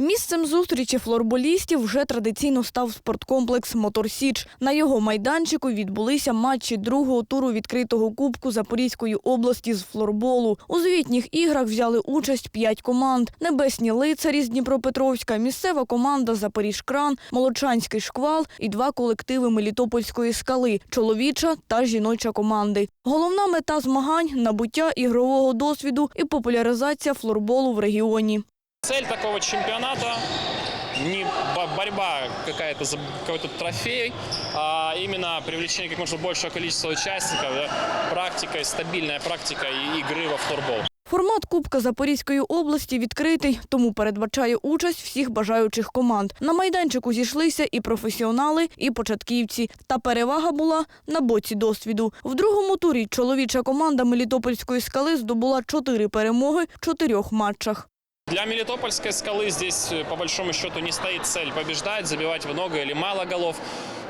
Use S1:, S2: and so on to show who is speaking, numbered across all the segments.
S1: Місцем зустрічі флорболістів вже традиційно став спорткомплекс Мотор Січ. На його майданчику відбулися матчі другого туру відкритого кубку Запорізької області з флорболу. У звітніх іграх взяли участь п'ять команд: Небесні лицарі з Дніпропетровська, місцева команда Запоріжкран, Молочанський шквал і два колективи Мелітопольської скали чоловіча та жіноча команди. Головна мета змагань набуття ігрового досвіду і популяризація флорболу в регіоні.
S2: Цель такого чемпионата не бо- борьба какая-то за какой-то трофей, а именно привлечение как можно большего количества участников, да, практика, стабильная практика игры во флорбол.
S1: Формат Кубка Запорізької області відкритий, тому передбачає участь всіх бажаючих команд. На майданчику зійшлися і професіонали, і початківці. Та перевага була на боці досвіду. В другому турі чоловіча команда Мелітопольської скали здобула чотири перемоги в чотирьох матчах.
S2: Для Мелитопольской скалы здесь, э, по большому счету, не стоит цель побеждать, забивать много или мало голов.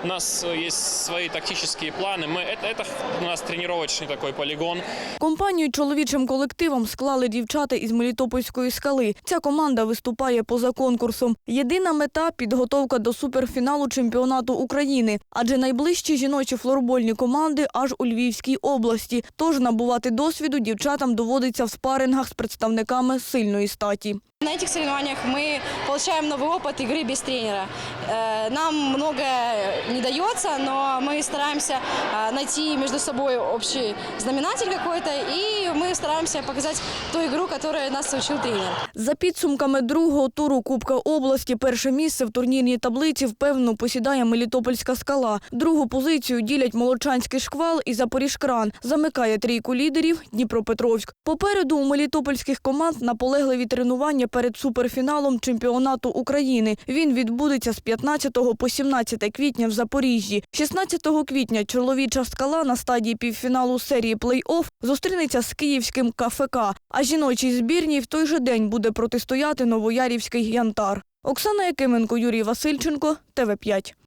S2: У нас э, есть свои тактические планы. Мы, это, это у нас тренировочный такой полигон.
S1: Компанію чоловічим колективом склали дівчата із Мелітопольської скали. Ця команда виступає поза конкурсом. Єдина мета підготовка до суперфіналу чемпіонату України, адже найближчі жіночі флорбольні команди аж у Львівській області. Тож набувати досвіду дівчатам доводиться в спарингах з представниками сильної статі.
S3: На этих соревнованиях мы получаем новый опыт игры без тренера. Э, Нам многое не дается, но мы стараемся э, найти между собой общий знаменатель какой-то, и мы стараемся показать ту игру, которую нас учил тренер.
S1: За підсумками другого туру Кубка області перше місце в турнірній таблиці впевнено посідає Мелітопольська скала. Другу позицію ділять Молочанський шквал і Запоріжкран. Замикає трійку лідерів Дніпропетровськ. Попереду у мелітопольських команд наполегливі тренування перед суперфіналом чемпіонату України. Він відбудеться з 15 по 17 квітня в Запоріжжі. 16 квітня чоловіча скала на стадії півфіналу серії плей-офф зустрінеться з київським КФК, а жіночій збірній в той же день буде протистояти Новоярівський Янтар. Оксана Якименко, Юрій Васильченко, ТВ5.